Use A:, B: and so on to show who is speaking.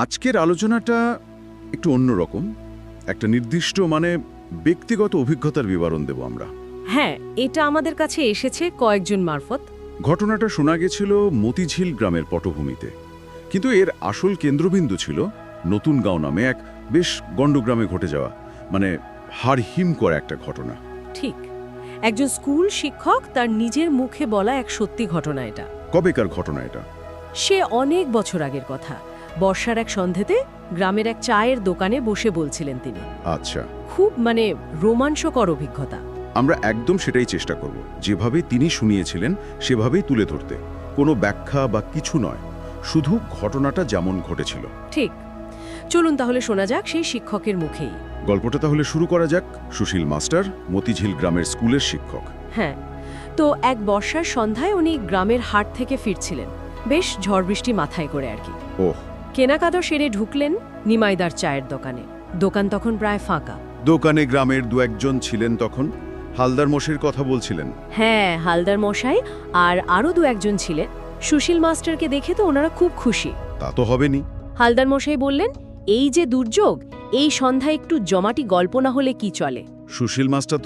A: আজকের আলোচনাটা একটু অন্যরকম। একটা নির্দিষ্ট মানে ব্যক্তিগত অভিজ্ঞতার বিবরণ দেব আমরা।
B: হ্যাঁ এটা আমাদের কাছে এসেছে কয়েকজন মারফত।
A: ঘটনাটা শোনা গেছিল মতিঝিল গ্রামের পটভূমিতে। কিন্তু এর আসল কেন্দ্রবিন্দু ছিল নতুন গাঁও নামে এক বেশ গণ্ডগ্রামে ঘটে যাওয়া মানে হাড় হিম করা একটা ঘটনা।
B: ঠিক। একজন স্কুল শিক্ষক তার নিজের মুখে বলা এক সত্যি ঘটনা এটা।
A: কবেকার ঘটনা এটা?
B: সে অনেক বছর আগের কথা। বর্ষার এক সন্ধেতে গ্রামের এক চায়ের দোকানে বসে বলছিলেন তিনি।
A: আচ্ছা।
B: খুব মানে রোমাঞ্চকর অভিজ্ঞতা।
A: আমরা একদম সেটাই চেষ্টা করব। যেভাবে তিনি শুনিয়েছিলেন সেভাবেই তুলে ধরতে। কোনো ব্যাখ্যা বা কিছু নয়। শুধু ঘটনাটা যেমন ঘটেছিল।
B: ঠিক। চলুন তাহলে শোনা যাক সেই শিক্ষকের মুখেই।
A: গল্পটা তাহলে শুরু করা যাক। সুশীল মাস্টার মতিঝিল গ্রামের স্কুলের শিক্ষক।
B: হ্যাঁ। তো এক বর্ষার সন্ধ্যায় উনি গ্রামের হাট থেকে ফিরছিলেন। বেশ ঝড় বৃষ্টি মাথায় করে আর কি।
A: ওহ।
B: কেনাকাটা সেরে ঢুকলেন নিমাইদার চায়ের দোকানে। দোকান তখন প্রায় ফাঁকা।
A: দোকানে গ্রামের দু একজন ছিলেন তখন। হালদার মোষের কথা বলছিলেন।
B: হ্যাঁ হালদার মশাই আর আরও দু একজন ছিলেন। সুশীল মাস্টারকে দেখে তো ওনারা খুব খুশি।
A: তা তো হবেনি।
B: হালদার মশাই বললেন এই যে দুর্যোগ এই সন্ধ্যায় একটু জমাটি গল্প না হলে কি চলে?
A: সুশীল মাস্টার